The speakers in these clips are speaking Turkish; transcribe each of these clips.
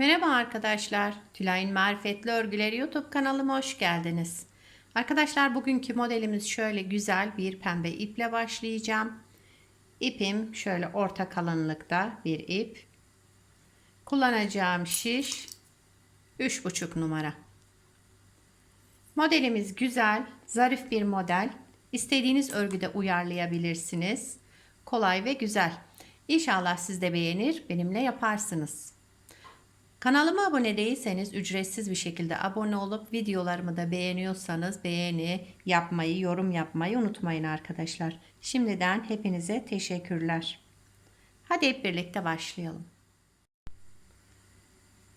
Merhaba arkadaşlar. Tülay'ın Marifetli Örgüleri YouTube kanalıma hoş geldiniz. Arkadaşlar bugünkü modelimiz şöyle güzel bir pembe iple başlayacağım. İpim şöyle orta kalınlıkta bir ip. Kullanacağım şiş 3,5 numara. Modelimiz güzel, zarif bir model. İstediğiniz örgüde uyarlayabilirsiniz. Kolay ve güzel. İnşallah siz de beğenir, benimle yaparsınız. Kanalıma abone değilseniz ücretsiz bir şekilde abone olup videolarımı da beğeniyorsanız beğeni yapmayı, yorum yapmayı unutmayın arkadaşlar. Şimdiden hepinize teşekkürler. Hadi hep birlikte başlayalım.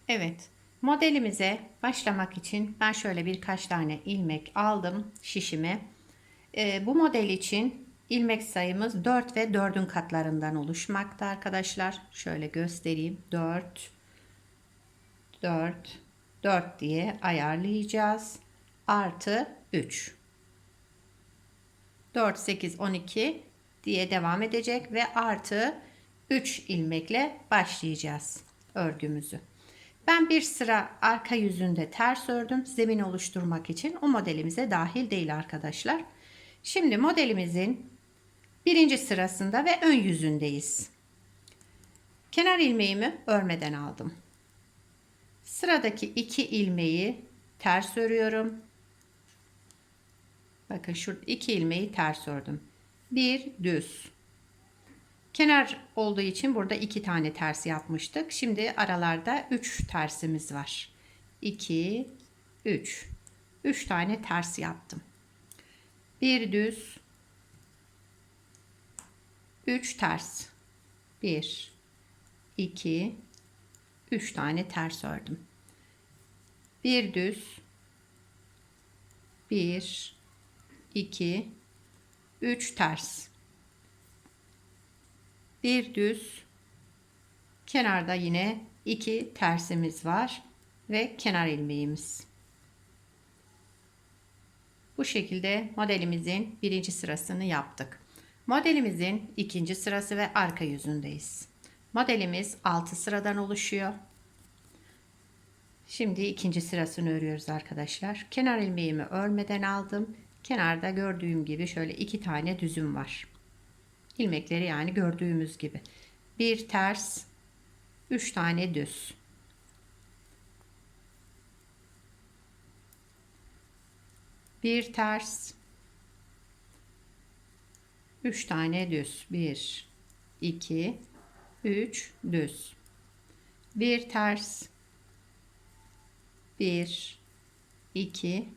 Evet, modelimize başlamak için ben şöyle birkaç tane ilmek aldım şişime. Ee, bu model için ilmek sayımız 4 ve 4'ün katlarından oluşmakta arkadaşlar. Şöyle göstereyim. 4 4 4 diye ayarlayacağız. Artı 3 4 8 12 diye devam edecek ve artı 3 ilmekle başlayacağız örgümüzü. Ben bir sıra arka yüzünde ters ördüm zemin oluşturmak için. O modelimize dahil değil arkadaşlar. Şimdi modelimizin birinci sırasında ve ön yüzündeyiz. Kenar ilmeğimi örmeden aldım. Sıradaki iki ilmeği ters örüyorum. Bakın şurada iki ilmeği ters ördüm. Bir düz. Kenar olduğu için burada iki tane ters yapmıştık. Şimdi aralarda üç tersimiz var. 2 3 3 tane ters yaptım. Bir düz 3 ters. 1 2 3 tane ters ördüm. Bir düz 1 2 3 ters. Bir düz kenarda yine iki tersimiz var ve kenar ilmeğimiz. Bu şekilde modelimizin birinci sırasını yaptık. Modelimizin ikinci sırası ve arka yüzündeyiz. Modelimiz 6 sıradan oluşuyor. Şimdi ikinci sırasını örüyoruz arkadaşlar. Kenar ilmeğimi örmeden aldım. Kenarda gördüğüm gibi şöyle iki tane düzüm var. İlmekleri yani gördüğümüz gibi. Bir ters, üç tane düz. Bir ters, üç tane düz. Bir, iki, üç düz. Bir ters, bir, iki,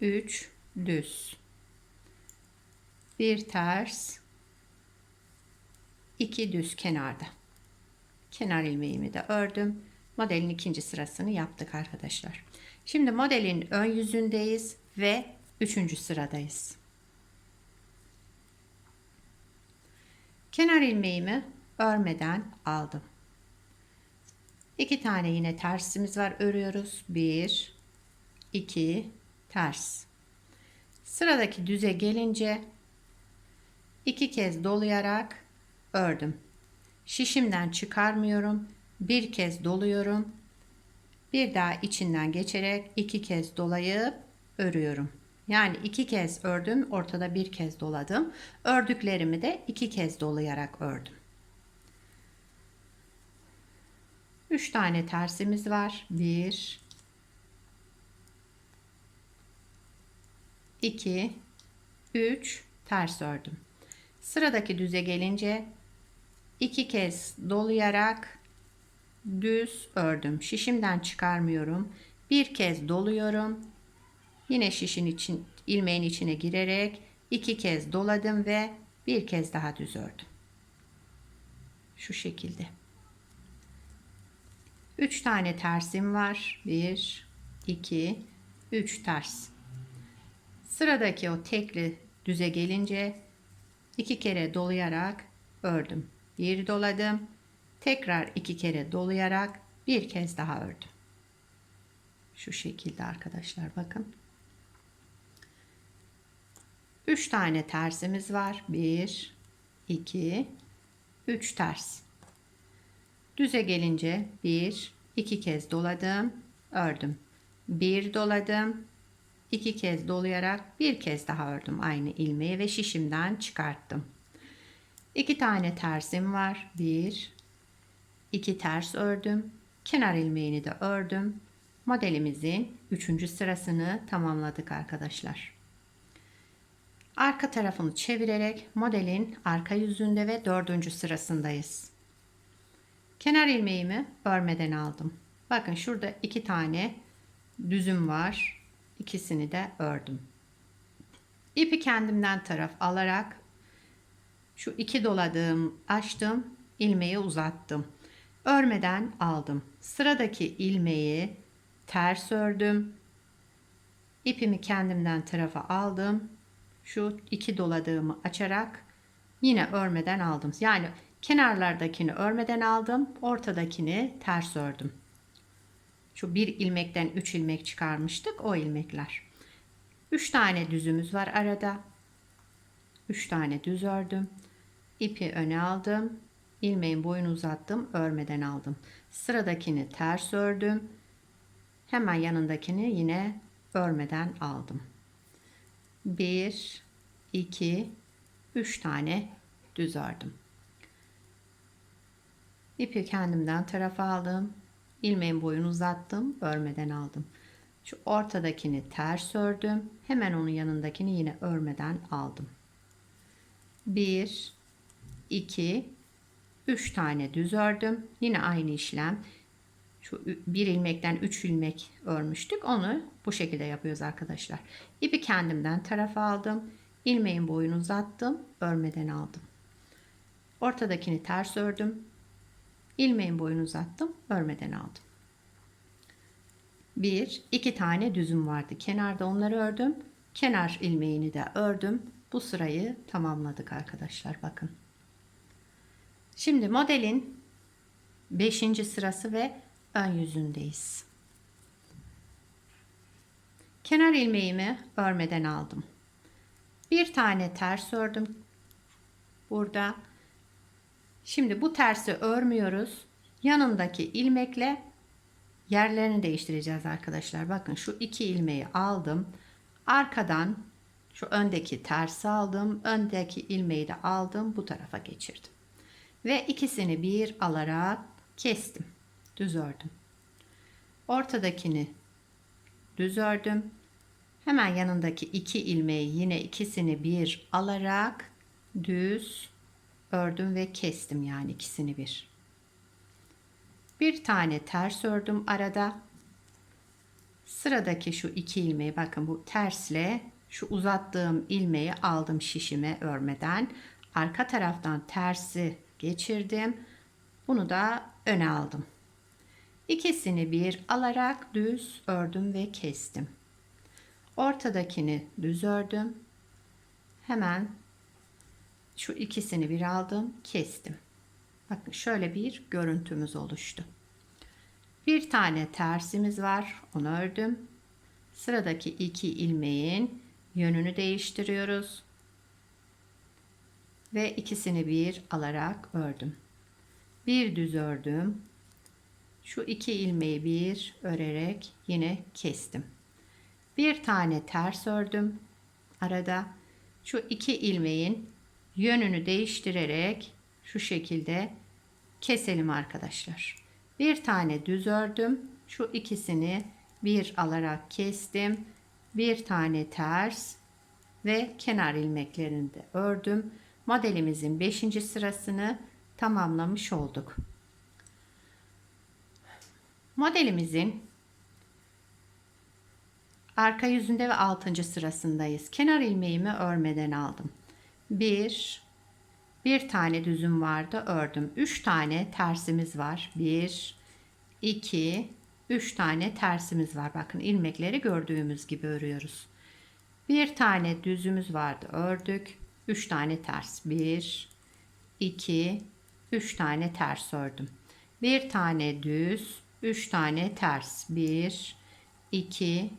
üç düz. Bir ters, 2 düz kenarda. Kenar ilmeğimi de ördüm. Modelin ikinci sırasını yaptık arkadaşlar. Şimdi modelin ön yüzündeyiz ve üçüncü sıradayız. Kenar ilmeğimi örmeden aldım. İki tane yine tersimiz var. Örüyoruz. Bir, iki, ters. Sıradaki düze gelince iki kez dolayarak ördüm. Şişimden çıkarmıyorum. Bir kez doluyorum. Bir daha içinden geçerek iki kez dolayıp örüyorum. Yani iki kez ördüm, ortada bir kez doladım. Ördüklerimi de iki kez dolayarak ördüm. Üç tane tersimiz var. Bir, iki, üç ters ördüm. Sıradaki düze gelince iki kez dolayarak düz ördüm. Şişimden çıkarmıyorum. Bir kez doluyorum. Yine şişin için ilmeğin içine girerek iki kez doladım ve bir kez daha düz ördüm. Şu şekilde. Üç tane tersim var. Bir, iki, üç ters. Sıradaki o tekli düze gelince iki kere dolayarak ördüm bir doladım. Tekrar iki kere dolayarak bir kez daha ördüm. Şu şekilde arkadaşlar bakın. Üç tane tersimiz var. Bir, iki, üç ters. Düze gelince bir, iki kez doladım, ördüm. Bir doladım, iki kez dolayarak bir kez daha ördüm aynı ilmeği ve şişimden çıkarttım. İki tane tersim var. Bir, iki ters ördüm. Kenar ilmeğini de ördüm. Modelimizin üçüncü sırasını tamamladık arkadaşlar. Arka tarafını çevirerek modelin arka yüzünde ve dördüncü sırasındayız. Kenar ilmeğimi örmeden aldım. Bakın şurada iki tane düzüm var. İkisini de ördüm. İpi kendimden taraf alarak şu iki doladığım açtım, ilmeği uzattım. Örmeden aldım. Sıradaki ilmeği ters ördüm. İpimi kendimden tarafa aldım. Şu iki doladığımı açarak yine örmeden aldım. Yani kenarlardakini örmeden aldım. Ortadakini ters ördüm. Şu bir ilmekten üç ilmek çıkarmıştık. O ilmekler. Üç tane düzümüz var arada. Üç tane düz ördüm. İpi öne aldım. ilmeğin boyunu uzattım. Örmeden aldım. Sıradakini ters ördüm. Hemen yanındakini yine örmeden aldım. 1 2 3 tane düz ördüm. İpi kendimden tarafa aldım. ilmeğin boyunu uzattım. Örmeden aldım. Şu ortadakini ters ördüm. Hemen onun yanındakini yine örmeden aldım. 1 2 3 tane düz ördüm. Yine aynı işlem. Şu bir ilmekten 3 ilmek örmüştük. Onu bu şekilde yapıyoruz arkadaşlar. İpi kendimden tarafa aldım. ilmeğin boyunu uzattım. Örmeden aldım. Ortadakini ters ördüm. İlmeğin boyunu uzattım. Örmeden aldım. Bir, iki tane düzüm vardı. Kenarda onları ördüm. Kenar ilmeğini de ördüm. Bu sırayı tamamladık arkadaşlar. Bakın. Şimdi modelin 5. sırası ve ön yüzündeyiz. Kenar ilmeğimi örmeden aldım. Bir tane ters ördüm. Burada. Şimdi bu tersi örmüyoruz. Yanındaki ilmekle yerlerini değiştireceğiz arkadaşlar. Bakın şu iki ilmeği aldım. Arkadan şu öndeki tersi aldım. Öndeki ilmeği de aldım. Bu tarafa geçirdim. Ve ikisini bir alarak kestim. Düz ördüm. Ortadakini düz ördüm. Hemen yanındaki iki ilmeği yine ikisini bir alarak düz ördüm ve kestim yani ikisini bir. Bir tane ters ördüm arada. Sıradaki şu iki ilmeği bakın bu tersle şu uzattığım ilmeği aldım şişime örmeden. Arka taraftan tersi geçirdim. Bunu da öne aldım. İkisini bir alarak düz ördüm ve kestim. Ortadakini düz ördüm. Hemen şu ikisini bir aldım, kestim. Bakın şöyle bir görüntümüz oluştu. Bir tane tersimiz var. Onu ördüm. Sıradaki iki ilmeğin yönünü değiştiriyoruz ve ikisini bir alarak ördüm. Bir düz ördüm. Şu iki ilmeği bir örerek yine kestim. Bir tane ters ördüm. Arada şu iki ilmeğin yönünü değiştirerek şu şekilde keselim arkadaşlar. Bir tane düz ördüm. Şu ikisini bir alarak kestim. Bir tane ters ve kenar ilmeklerini de ördüm modelimizin 5. sırasını tamamlamış olduk. Modelimizin arka yüzünde ve 6. sırasındayız. Kenar ilmeğimi örmeden aldım. 1 bir tane düzüm vardı ördüm. 3 tane tersimiz var. 1 2 3 tane tersimiz var. Bakın ilmekleri gördüğümüz gibi örüyoruz. Bir tane düzümüz vardı ördük. 3 tane ters. 1 2 3 tane ters ördüm. Bir tane düz, 3 tane ters. 1 2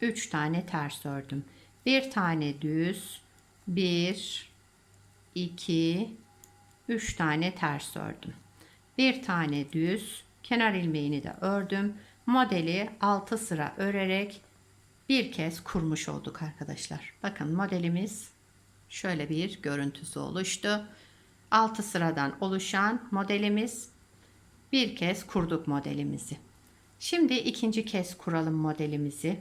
3 tane ters ördüm. Bir tane düz, 1 2 3 tane ters ördüm. Bir tane düz, Kenar ilmeğini de ördüm. Modeli 6 sıra örerek bir kez kurmuş olduk arkadaşlar. Bakın modelimiz şöyle bir görüntüsü oluştu. 6 sıradan oluşan modelimiz bir kez kurduk modelimizi. Şimdi ikinci kez kuralım modelimizi.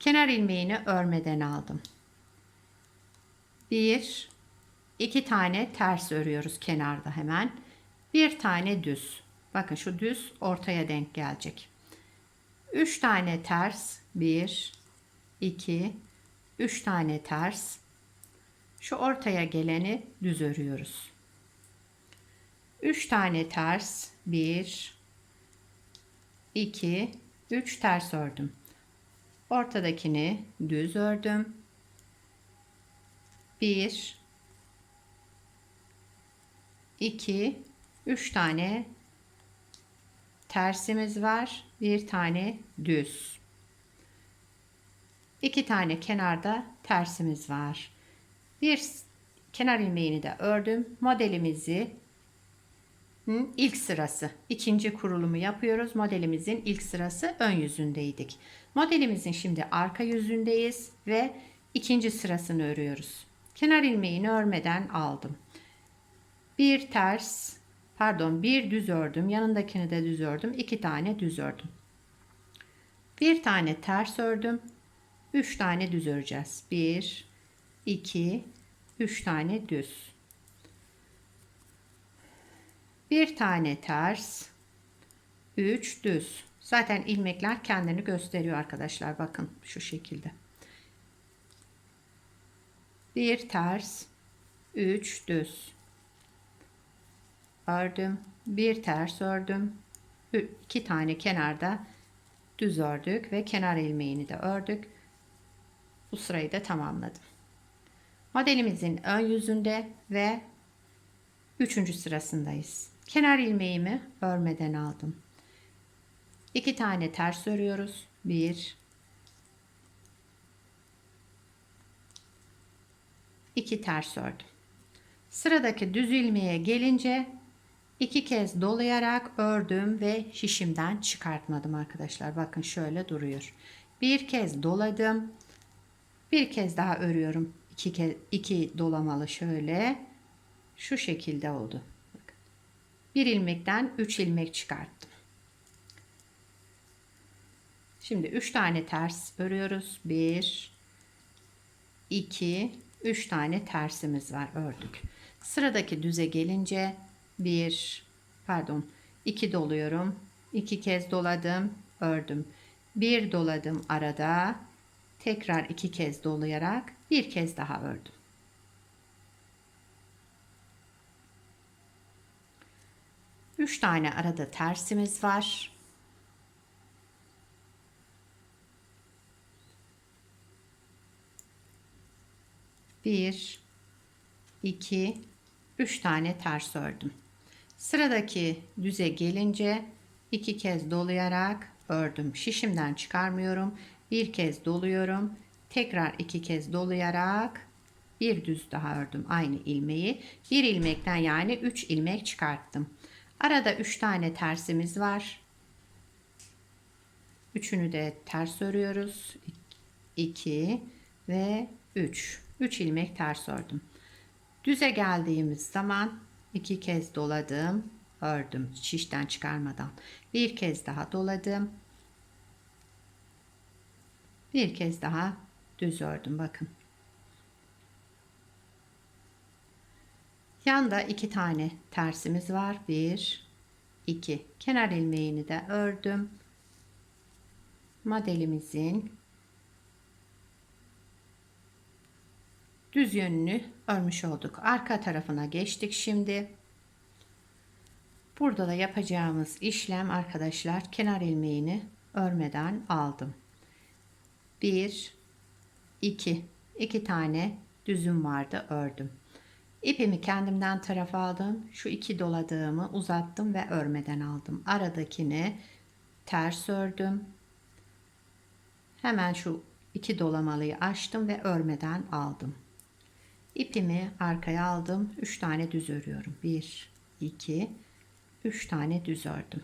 Kenar ilmeğini örmeden aldım. Bir, iki tane ters örüyoruz kenarda hemen. Bir tane düz. Bakın şu düz ortaya denk gelecek. Üç tane ters. Bir, iki, üç tane ters. Şu ortaya geleni düz örüyoruz. Üç tane ters. Bir, iki, üç ters ördüm. Ortadakini düz ördüm. 1 2 3 tane tersimiz var. Bir tane düz. 2 tane kenarda tersimiz var. Bir kenar ilmeğini de ördüm. Modelimizi ilk sırası. ikinci kurulumu yapıyoruz. Modelimizin ilk sırası ön yüzündeydik. Modelimizin şimdi arka yüzündeyiz ve ikinci sırasını örüyoruz. Kenar ilmeğini örmeden aldım. Bir ters, pardon bir düz ördüm. Yanındakini de düz ördüm. iki tane düz ördüm. Bir tane ters ördüm. Üç tane düz öreceğiz. Bir, iki, üç tane düz. Bir tane ters, üç düz. Zaten ilmekler kendini gösteriyor arkadaşlar. Bakın şu şekilde. Bir ters, üç düz. Ördüm. Bir ters ördüm. iki tane kenarda düz ördük ve kenar ilmeğini de ördük. Bu sırayı da tamamladım. Modelimizin ön yüzünde ve üçüncü sırasındayız. Kenar ilmeğimi örmeden aldım. 2 tane ters örüyoruz. 1 2 ters ördüm. Sıradaki düz ilmeğe gelince iki kez dolayarak ördüm ve şişimden çıkartmadım arkadaşlar. Bakın şöyle duruyor. Bir kez doladım. Bir kez daha örüyorum. İki, kez, iki dolamalı şöyle. Şu şekilde oldu. Bir ilmekten üç ilmek çıkarttım. Şimdi 3 tane ters örüyoruz. 1 2 3 tane tersimiz var ördük. Sıradaki düze gelince 1 pardon 2 doluyorum. 2 kez doladım, ördüm. 1 doladım arada. Tekrar 2 kez dolayarak bir kez daha ördüm. Üç tane arada tersimiz var. 1 2 3 tane ters ördüm. Sıradaki düze gelince iki kez dolayarak ördüm. Şişimden çıkarmıyorum. Bir kez doluyorum. Tekrar iki kez dolayarak bir düz daha ördüm aynı ilmeği. Bir ilmekten yani 3 ilmek çıkarttım. Arada 3 tane tersimiz var. Üçünü de ters örüyoruz. 2 ve 3. 3 ilmek ters ördüm. Düze geldiğimiz zaman iki kez doladım, ördüm şişten çıkarmadan. Bir kez daha doladım. Bir kez daha düz ördüm bakın. Yanda iki tane tersimiz var. Bir, iki. Kenar ilmeğini de ördüm. Modelimizin düz yönünü örmüş olduk. Arka tarafına geçtik şimdi. Burada da yapacağımız işlem arkadaşlar kenar ilmeğini örmeden aldım. 1 2 2 tane düzüm vardı ördüm. İpimi kendimden tarafa aldım. Şu iki doladığımı uzattım ve örmeden aldım. Aradakini ters ördüm. Hemen şu iki dolamalıyı açtım ve örmeden aldım. İpimi arkaya aldım. 3 tane düz örüyorum. 1 2 3 tane düz ördüm.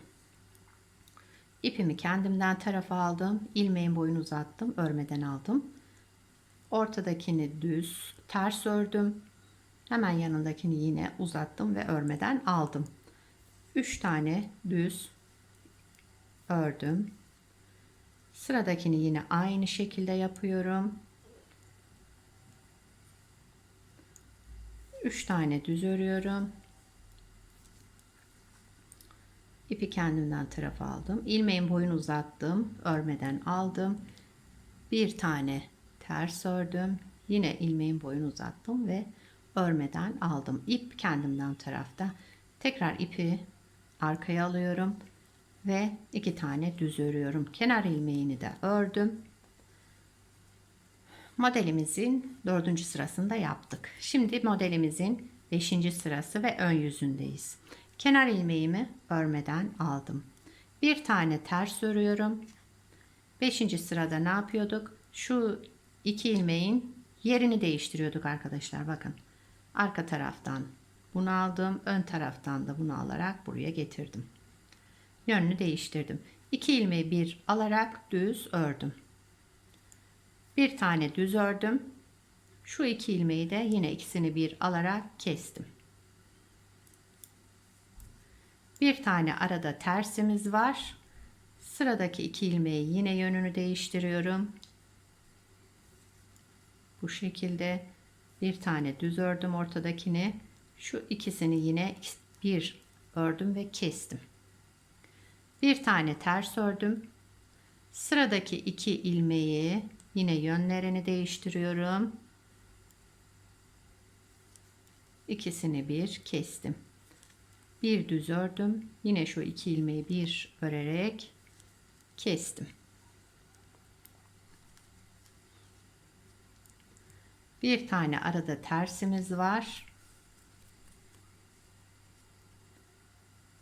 İpimi kendimden tarafa aldım. ilmeğin boyunu uzattım. Örmeden aldım. Ortadakini düz ters ördüm. Hemen yanındakini yine uzattım ve örmeden aldım. 3 tane düz ördüm. Sıradakini yine aynı şekilde yapıyorum. 3 tane düz örüyorum. İpi kendimden tarafa aldım. ilmeğin boyunu uzattım. Örmeden aldım. Bir tane ters ördüm. Yine ilmeğin boyunu uzattım ve örmeden aldım. İp kendimden tarafta. Tekrar ipi arkaya alıyorum ve iki tane düz örüyorum. Kenar ilmeğini de ördüm. Modelimizin dördüncü sırasında yaptık. Şimdi modelimizin beşinci sırası ve ön yüzündeyiz. Kenar ilmeğimi örmeden aldım. Bir tane ters örüyorum. Beşinci sırada ne yapıyorduk? Şu iki ilmeğin yerini değiştiriyorduk arkadaşlar. Bakın arka taraftan bunu aldım. Ön taraftan da bunu alarak buraya getirdim. Yönünü değiştirdim. İki ilmeği bir alarak düz ördüm. Bir tane düz ördüm. Şu iki ilmeği de yine ikisini bir alarak kestim. Bir tane arada tersimiz var. Sıradaki iki ilmeği yine yönünü değiştiriyorum. Bu şekilde bir tane düz ördüm ortadakini. Şu ikisini yine bir ördüm ve kestim. Bir tane ters ördüm. Sıradaki iki ilmeği yine yönlerini değiştiriyorum. İkisini bir kestim. Bir düz ördüm. Yine şu iki ilmeği bir örerek kestim. Bir tane arada tersimiz var.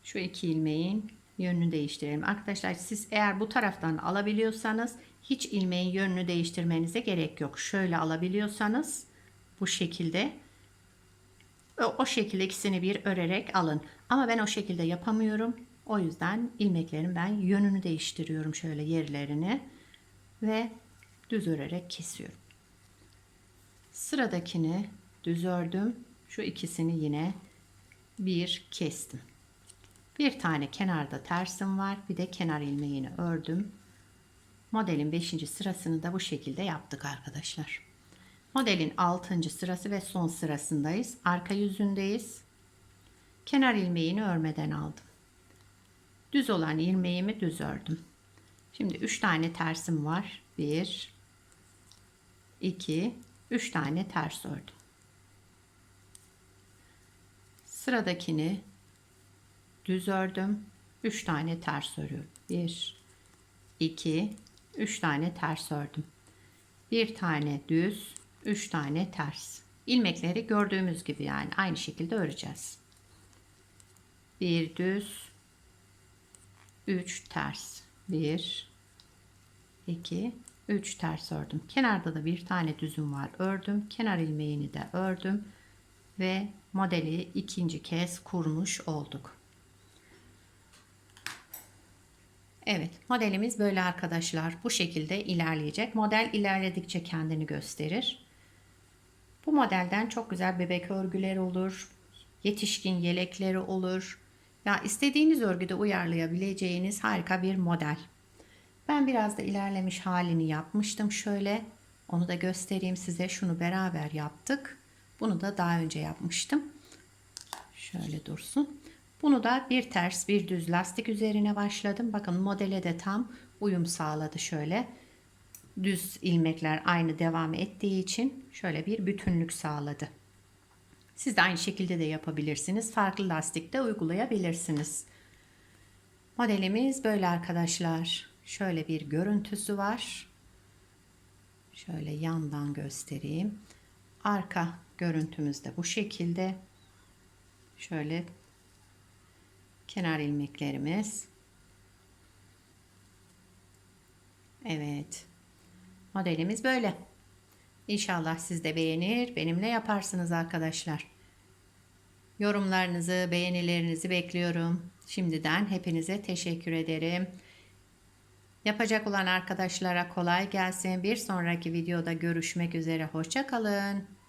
Şu iki ilmeğin yönünü değiştirelim. Arkadaşlar siz eğer bu taraftan alabiliyorsanız hiç ilmeğin yönünü değiştirmenize gerek yok. Şöyle alabiliyorsanız bu şekilde o şekilde ikisini bir örerek alın. Ama ben o şekilde yapamıyorum. O yüzden ilmeklerin ben yönünü değiştiriyorum şöyle yerlerini ve düz örerek kesiyorum. Sıradakini düz ördüm. Şu ikisini yine bir kestim. Bir tane kenarda tersim var. Bir de kenar ilmeğini ördüm. Modelin 5. sırasını da bu şekilde yaptık arkadaşlar. Modelin 6. sırası ve son sırasındayız. Arka yüzündeyiz. Kenar ilmeğini örmeden aldım. Düz olan ilmeğimi düz ördüm. Şimdi 3 tane tersim var. 1 2 3 tane ters ördüm. Sıradakini düz ördüm. 3 tane ters örüyorum. 1 2 3 tane ters ördüm. Bir tane düz, 3 tane ters. İlmekleri gördüğümüz gibi yani aynı şekilde öreceğiz. Bir düz, 3 ters. 1 2 3 ters ördüm. Kenarda da bir tane düzüm var. Ördüm. Kenar ilmeğini de ördüm ve modeli ikinci kez kurmuş olduk. Evet modelimiz böyle arkadaşlar. Bu şekilde ilerleyecek. Model ilerledikçe kendini gösterir. Bu modelden çok güzel bebek örgüleri olur. Yetişkin yelekleri olur. Ya istediğiniz örgüde uyarlayabileceğiniz harika bir model. Ben biraz da ilerlemiş halini yapmıştım şöyle. Onu da göstereyim size. Şunu beraber yaptık. Bunu da daha önce yapmıştım. Şöyle dursun. Bunu da bir ters bir düz lastik üzerine başladım. Bakın modele de tam uyum sağladı şöyle. Düz ilmekler aynı devam ettiği için şöyle bir bütünlük sağladı. Siz de aynı şekilde de yapabilirsiniz. Farklı lastik de uygulayabilirsiniz. Modelimiz böyle arkadaşlar. Şöyle bir görüntüsü var. Şöyle yandan göstereyim. Arka görüntümüz de bu şekilde. Şöyle kenar ilmeklerimiz. Evet. Modelimiz böyle. İnşallah siz de beğenir, benimle yaparsınız arkadaşlar. Yorumlarınızı, beğenilerinizi bekliyorum. Şimdiden hepinize teşekkür ederim. Yapacak olan arkadaşlara kolay gelsin. Bir sonraki videoda görüşmek üzere. Hoşça kalın.